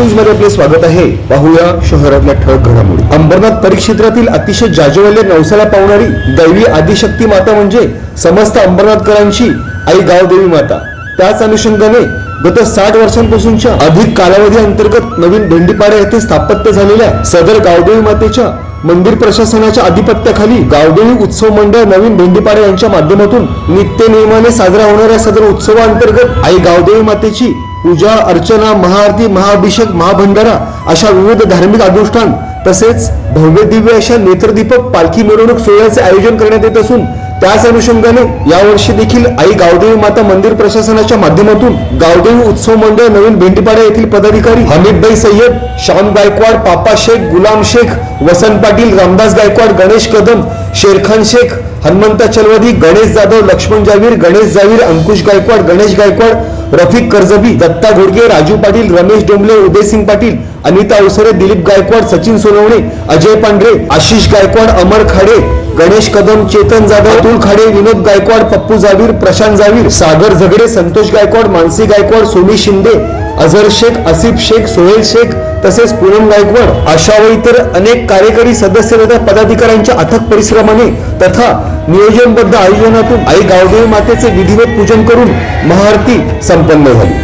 न्यूजमध्ये आपले स्वागत आहे. पाहूया शहरातल्या ठळक घडामोडी. अंबरनाथ परिक्षेत्रातील अतिशय जाजवल्य नवसाला पावणारी दैवी आदिशक्ती माता म्हणजे समस्त अंबरनाथकरांची आई गावदेवी माता. त्याच अनुषंगाने गत साठ वर्षांपासूनच्या अधिक कालावधी अंतर्गत नवीन भेंडीपाडा येथे स्थापत्य झालेल्या सदर गावदेवी मातेच्या मंदिर प्रशासनाच्या आधिपत्याखाली गावदेवी उत्सव मंडळ नवीन भेंडीपाडा यांच्या माध्यमातून नित्य नियमाने साजरा होणाऱ्या सदर उत्सवाअंतर्गत आई गावदेवी मातेची पूजा अर्चना महाआरती महाअभिषेक महाभंडारा अशा विविध धार्मिक अनुष्ठान तसेच भव्य दिव्य अशा नेत्रदीपक पालखी मिरवणूक सोहळ्याचे आयोजन करण्यात येत असून त्याच अनुषंगाने यावर्षी देखील आई गावदेवी माता मंदिर प्रशासनाच्या माध्यमातून गावदेवी उत्सव मंडळ नवीन भेंडीपाडा येथील पदाधिकारी हमीदभाई सय्यद श्याम गायकवाड पापा शेख गुलाम शेख वसंत पाटील रामदास गायकवाड गणेश कदम शेरखान शेख हनुमंता चलवदी गणेश जाधव लक्ष्मण जावीर गणेश जावीर अंकुश गायकवाड गणेश गायकवाड रफिक कर्जबी दत्ता घोडके राजू पाटील रमेश डोंबले उदयसिंग पाटील अनिता अवसरे दिलीप गायकवाड सचिन सोनवणे अजय पांढरे आशिष गायकवाड अमर खाडे गणेश कदम चेतन जाधव अतुल खाडे विनोद गायकवाड पप्पू जावीर प्रशांत जावीर सागर झगडे संतोष गायकवाड मानसी गायकवाड सोनी शिंदे अझर शेख आसिफ शेख सोहेल शेख तसेच पूनम गायकवाड अशा व इतर अनेक कार्यकारी सदस्य तथा पदाधिकाऱ्यांच्या अथक परिश्रमाने तथा नियोजनबद्ध आयोजनातून आई गावदेवी मातेचे विधिवत पूजन करून महाआरती संपन्न झाली.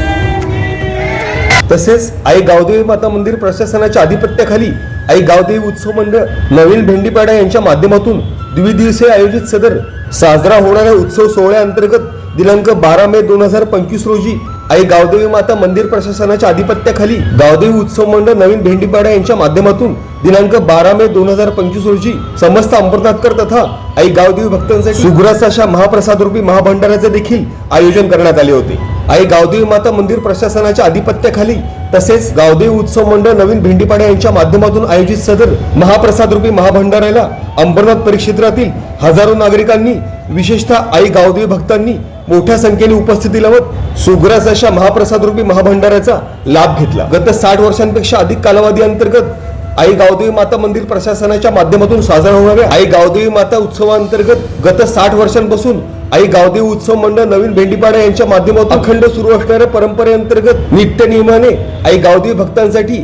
तसेच आई गावदेवी माता मंदिर प्रशासनाच्या आधिपत्याखाली आई गावदेवी उत्सव मंडळ नवीन भेंडीपाडा यांच्या माध्यमातून द्विदिवसीय आयोजित सदर साजरा होणाऱ्या उत्सव सोहळ्याअंतर्गत दिनांक बारा मे दोन हजार पंचवीस रोजी आई गावदेवी माता मंदिर प्रशासनाच्या आधिपत्याखाली गावदेवी उत्सव मंडळ नवीन भेंडीपाडा यांच्या माध्यमातून दिनांक बारा मे दोन हजार पंचवीस रोजी समस्त अंबरनाथकर तथा आई गावदेवी भक्तांसाठी सुग्रास अशा महाप्रसाद रूपी महाभंडाराचे देखील आयोजन करण्यात आले होते. आई गावदेवी माता मंदिर प्रशासनाच्या आधिपत्याखाली तसेच गावदेवी उत्सव मंडळ नवीन भेंडीपाडा यांच्या माध्यमातून आयोजित सदर महाप्रसाद रूपी महाभंडाराला अंबरनाथ परिक्षेत्रातील हजारो नागरिकांनी विशेषतः आई गावदेवी भक्तांनी मोठ्या संख्येने उपस्थिती लावत सुग्रास अशा महाप्रसाद रूपी महाभंडाराचा लाभ घेतला. गत साठ वर्षांपेक्षा अधिक कालावधी अंतर्गत आई गावदेवी माता मंदिर प्रशासनाच्या माध्यमातून साजरा होणाऱ्या आई गावदेवी माता उत्सवाअंतर्गत गत साठ वर्षांपासून आई गावदेवी उत्सव मंडळ नवीन भेंडीपाडा यांच्या माध्यमातून अखंड सुरू असणाऱ्या परंपरेअंतर्गत नित्य नियमाने आई गावदेवी भक्तांसाठी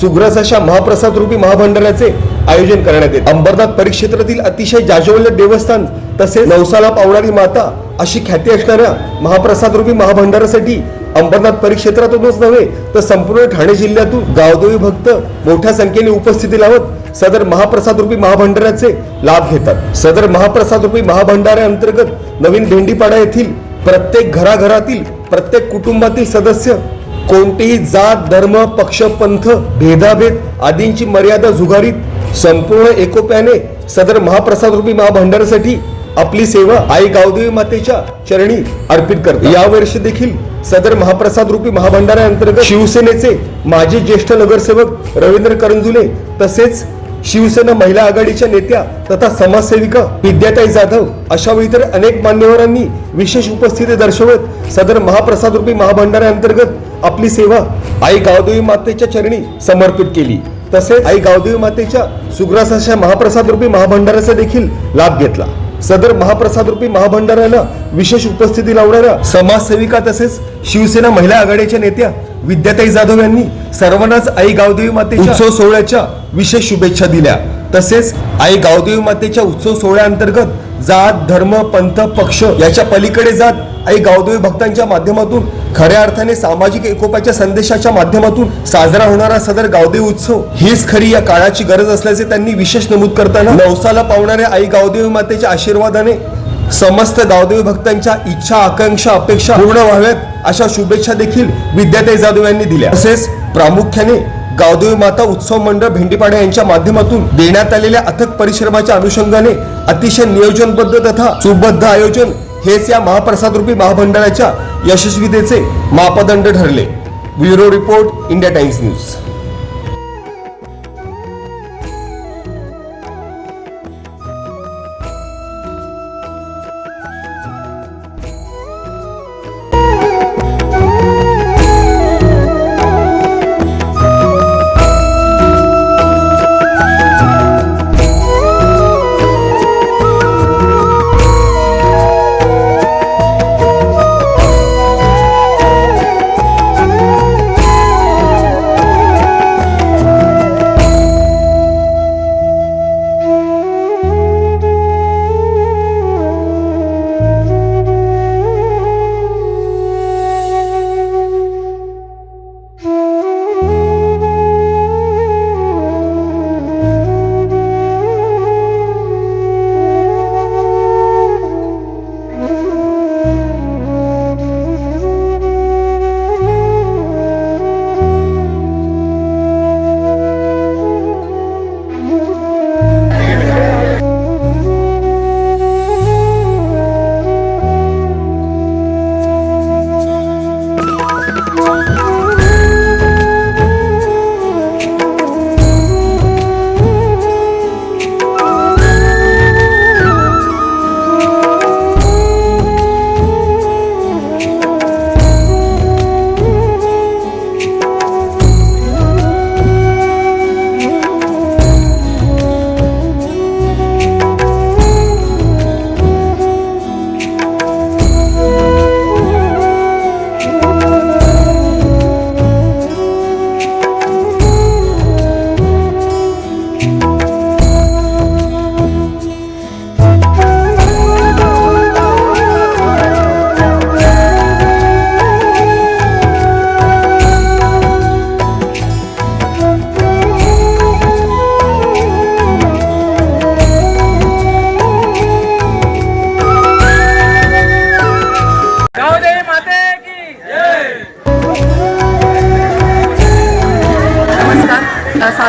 सुग्रास अशा महाप्रसाद रूपी महाभंडाराचे आयोजन करण्यात येते. अंबरनाथ परिक्षेत्रातील अतिशय जाजवल्य देवस्थान तसेच नवसाला पावणारी माता अशी ख्याती असणाऱ्या महाप्रसाद रूपी महाभंडारासाठी अंबरनाथ परिक्षेत्रातूनच नव्हे तर संपूर्ण ठाणे जिल्ह्यातून गावदेवी भक्त मोठ्या संख्येने उपस्थिती लावत सदर महाप्रसाद रूपी महाभंडाराचे लाभ घेतात. सदर महाप्रसाद रूपी महाभंडाऱ्याअंतर्गत नवीन भेंडीपाडा येथील प्रत्येक घराघरातील प्रत्येक कुटुंबातील सदस्य कोणतीही जात धर्म पक्ष पंथ भेदाभेद आदींची मर्यादा झुगारीत संपूर्ण एकोप्याने सदर महाप्रसाद रूपी महाभंडारासाठी आपली सेवा आई गावदेवी मातेच्या चरणी अर्पित करते यावर्षी देखील सदर महाप्रसाद रूपी महाभंडाऱ्याअंतर्गत शिवसेनेचे माजी ज्येष्ठ नगरसेवक रवींद्र करंजुले तसेच शिवसेना महिला आघाडीच्या नेत्या तथा समाजसेविका विद्याताई जाधव अशा वेळी तर अनेक मान्यवरांनी विशेष उपस्थिती दर्शवत सदर महाप्रसाद रूपी महाभंडाऱ्याअंतर्गत आपली सेवा आई गावदेवी मातेच्या चरणी समर्पित केली. तसेच आई गावदेवी मातेच्या सुग्रासाच्या महाप्रसाद रूपी महाभंडाराचा देखील लाभ घेतला. सदर महाप्रसाद रूपी महाभंडाराला विशेष उपस्थिती लावणाऱ्या समाजसेविका तसेच शिवसेना महिला आघाडीच्या नेत्या विद्याताई जाधव यांनी सर्वांनाच आई गावदेवी मातेच्या उत्सव सोहळ्याच्या विशेष शुभेच्छा दिल्या. तसेच आई गावदेवी मातेच्या उत्सव सोहळ्याअंतर्गत जात धर्म पंथ पक्ष याच्या पलीकडे जात आई गावदेवी भक्तांच्या माध्यमातून खऱ्या अर्थाने सामाजिक एकोपाच्या संदेशाच्या माध्यमातून साजरा होणारा सदर गावदेवी उत्सव हीच खरी या काळाची गरज असल्याचे त्यांनी विशेष नमूद करताना नवसाला पावणाऱ्या आई गावदेवी मातेच्या आशीर्वादाने समस्त गावदेवी भक्तांच्या इच्छा आकांक्षा अपेक्षा पूर्ण व्हाव्यात अशा शुभेच्छा देखील विद्याताई जाधव यांनी दिल्या. तसेच प्रामुख्याने गावदेवी माता उत्सव मंडळ भेंडीपाडा यांच्या माध्यमातून देण्यात आलेल्या अथक परिश्रमाच्या अनुषंगाने अतिशय नियोजनबद्ध तथा सुबद्ध आयोजन हेच या महाप्रसाद रूपी महामंडळाच्या यशस्वीतेचे मापदंड ठरले. Bureau report India Times news.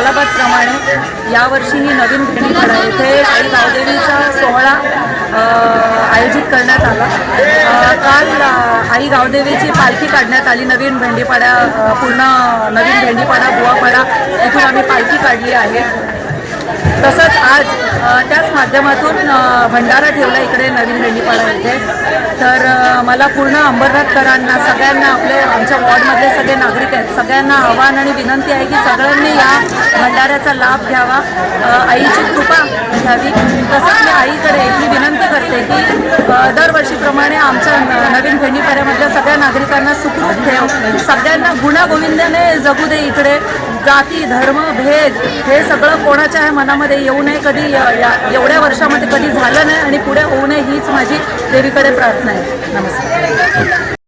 सालाबादप्रमाणे यावर्षीही नवीन भेंडीपाडा येथे आई गावदेवीचा सोहळा आयोजित करण्यात आला. काल आई गावदेवीची पालखी काढण्यात आली. नवीन भेंडीपाड्या पूर्ण नवीन भेंडीपाडा बुवापाडा इथून आम्ही पालखी काढली आहे. तसंच आज त्याच माध्यमातून भंडारा ठेवला इकडे नवीन मेंढीपाडा इथे. तर मला पूर्ण अंबरनाथकरांना सगळ्यांना आपले आमच्या वॉर्डमधले सगळे नागरिक आहेत सगळ्यांना आव्हान आणि विनंती आहे की सगळ्यांनी या भंडाऱ्याचा लाभ घ्यावा. आईची कृपा घ्यावी. तसंच मी आईकडे ही विनंती करते की दरवर्षीप्रमाणे आमच्या नवीन भेंडीपाड्यामधल्या सगळ्या नागरिकांना सुखरूप ठेव. सगळ्यांना गुणागोविंदाने जगू दे इकडे. जाती धर्म भेद हे सगळं कोणाच्या मनामध्ये येऊ नये कधी या- एवढ्या वर्षामध्ये कधी झालं नाही आणि पुढे होऊ नये हीच माझी देवीकडे प्रार्थना आहे. नमस्कार.